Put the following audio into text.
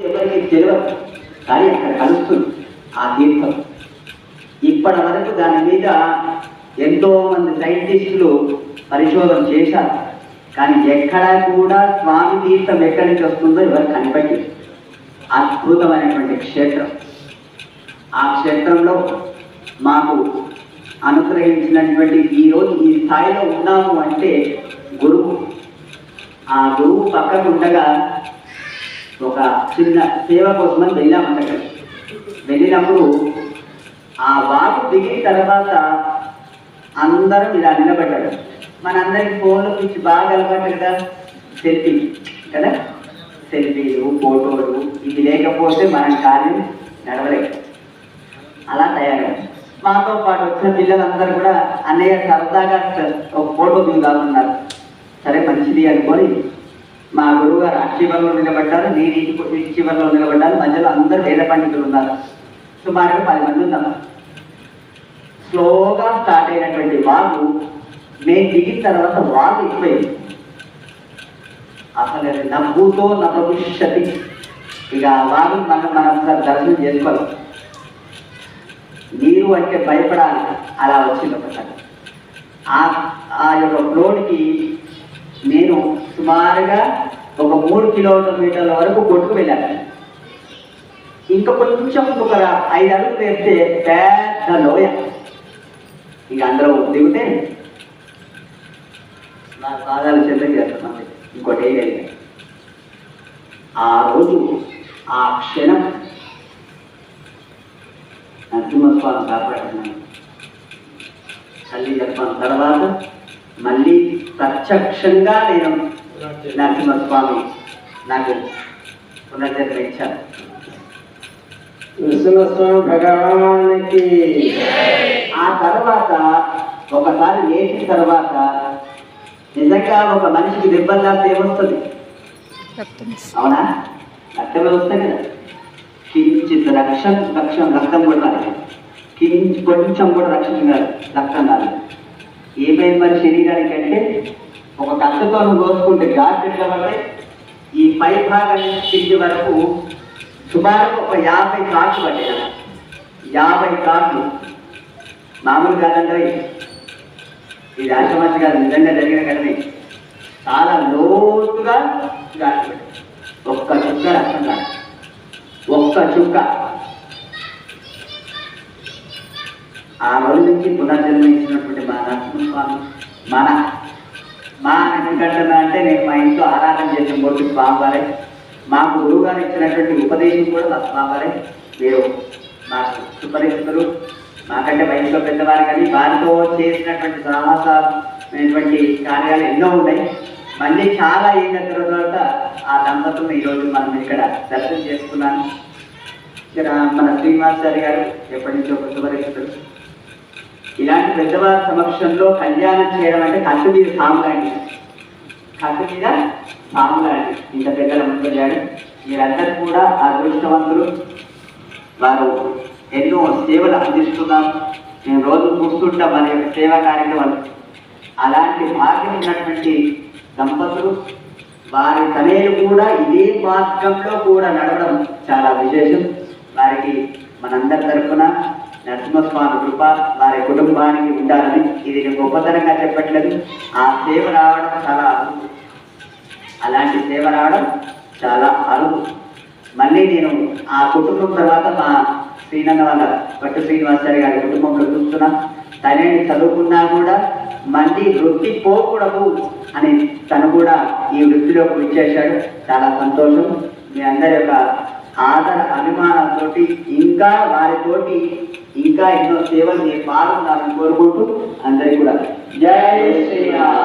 ఎవరికి తెలియదు. కానీ అక్కడ కలుస్తుంది ఆ తీర్థం ఇప్పటి వరకు దాని మీద ఎంతో మంది సైంటిస్టులు పరిశోధన చేశారు. కానీ ఎక్కడ కూడా స్వామి తీర్థం ఎక్కడి నుంచి వస్తుందో ఎవరు కనిపెట్టి అద్భుతమైనటువంటి క్షేత్రం. ఆ క్షేత్రంలో మాకు అనుగ్రహించినటువంటి ఈరోజు ఈ స్థాయిలో ఉన్నాము అంటే గురువు. ఆ గురువు పక్కకు ఉండగా ఒక చిన్న సేవ కోసమని వెళ్ళామంట అక్కడ. వెళ్ళినప్పుడు ఆ వాగు దిగిన తర్వాత అందరం ఇలా నిలబడ్డారు. మనందరికి ఫోన్లు గురించి బాగా అలవాటు కదా సెల్ఫీ కదా? సెల్ఫీలు ఫోటోలు ఇది లేకపోతే మనం కార్యం నడవలేదు అలా తయారు మాతో పాటు వచ్చిన పిల్లలందరూ కూడా అన్నయ్య సరదాగా ఒక ఫోటో దిగుదామన్నారు సరే మంచిది అనుకొని మా గురువు గారు ఆ చివరిలో నిలబడ్డారు నేను ఇటు ఇటు చివరిలో మధ్యలో అందరూ వేద పండితులు ఉన్నారు. సుమారుగా పది మంది ఉన్నారు. స్లోగా స్టార్ట్ అయినటువంటి వాళ్ళు నేను దిగిన తర్వాత వాళ్ళు ఎక్కువైంది. అసలు నవ్వుతో నవ్వుషతి ఇక వాళ్ళు మనం మనం ఒకసారి దర్శనం చేసుకోవాలి. నీరు అంటే భయపడాలి. అలా వచ్చింది ఒకసారి. ఆ ఆ యొక్క ఫ్లోడ్కి సుమారుగా ఒక మూడు కిలోమీటర్ల వరకు కొట్టుకు వెళ్ళాను. ఇంకా కొంచెం ఒక ఐదు అడుగులు వేస్తే పెద్ద లోయ. ఇక అందరూ దిగితే నా పాదాలు చెంద చేస్తున్నాను ఇంకోటి ఏం ఆ రోజు ఆ క్షణం నరసింహస్వామి కాపాడుతున్నాను. తల్లి చెప్పిన తర్వాత మళ్ళీ ప్రత్యక్షంగా నేను నరసింహస్వామి నాకు పునర్జన్మ ఇచ్చాను నరసింహస్వామి భగవానికి. ఆ తర్వాత ఒకసారి లేచిన తర్వాత నిజంగా ఒక మనిషికి దెబ్బల్లా ఏమొస్తుంది అవునా? రక్తమే వస్తుంది కదా. కించిత్ రక్షణ రక్షణ రక్తం కూడా రాలేదు కించి కొంచెం కూడా రక్షణ రక్తం రాలేదు ఏమైంది మరి శరీరానికి అంటే ఒక కత్తితో కోసుకుంటే ఘాట్ ఎట్లా పడితే ఈ పై భాగం నుంచి కింది వరకు సుమారు ఒక యాభై కాట్లు పడ్డాయి యాభై కాట్లు. మామూలు కాదండి ఈ రాష్ట్రమంత్రి గారు నిజంగా జరిగిన ఘటనే. చాలా లోతుగా ఘాట్లు ఒక్క చుక్క రక్తం కాదు. ఒక్క చుక్క. ఆ రోజు నుంచి పునర్జన్మించినటువంటి మన మా మన మా ఎందుకంటున్నా అంటే నేను మా ఇంట్లో ఆరాధన చేసిన బొట్టు బాబారే మాకు గురువు గారు ఇచ్చినటువంటి ఉపదేశం కూడా మా స్వామివారే మీరు మాకు సుపరిచితులు మాకంటే వయసులో పెద్దవారు కానీ వారితో చేసినటువంటి సాహసమైనటువంటి కార్యాలు ఎన్నో ఉన్నాయి. మళ్ళీ చాలా అయిన తర్వాత ఆ దంపతులను ఈరోజు మనం ఇక్కడ దర్శనం చేసుకున్నాను. ఇక్కడ మన శ్రీనివాస్ గారు ఎప్పటి నుంచో ఒక ఇలాంటి పెద్దవారి సమక్షంలో కళ్యాణం చేయడం అంటే కట్టు మీద సాము లాంటిది కట్టు మీద సాము ఇంత ఇంత దగ్గర ముందుకెళ్ళాడు మీరందరూ కూడా అదృష్టవంతులు. వారు ఎన్నో సేవలు అందిస్తున్నారు. నేను రోజు చూస్తుంటా మన యొక్క సేవా కార్యక్రమాలు. అలాంటి భాగ్యం ఉన్నటువంటి దంపతులు వారి తనేలు కూడా ఇదే మార్గంలో కూడా నడవడం చాలా విశేషం. వారికి మనందరి తరఫున నరసింహస్వామి కృప వారి కుటుంబానికి ఉండాలని ఇది నేను గొప్పతనంగా చెప్పట్లేదు. ఆ సేవ రావడం చాలా అరుదు. అలాంటి సేవ రావడం చాలా అరుదు. మళ్ళీ నేను ఆ కుటుంబం తర్వాత మా శ్రీనంద వాళ్ళ పట్టు శ్రీనివాసారి గారి కుటుంబంలో చూస్తున్నా. తనే చదువుకున్నా కూడా మళ్ళీ వృత్తి పోకూడదు అని తను కూడా ఈ వృత్తిలోకి వచ్చేసాడు చాలా సంతోషం. మీ అందరి యొక్క ఆదర అభిమానాలతో ఇంకా వారితోటి ఇంకా ఎన్నో సేవలు మీరు పాల్గొనాలని కోరుకుంటూ అందరికీ కూడా. జై శ్రీరామ్.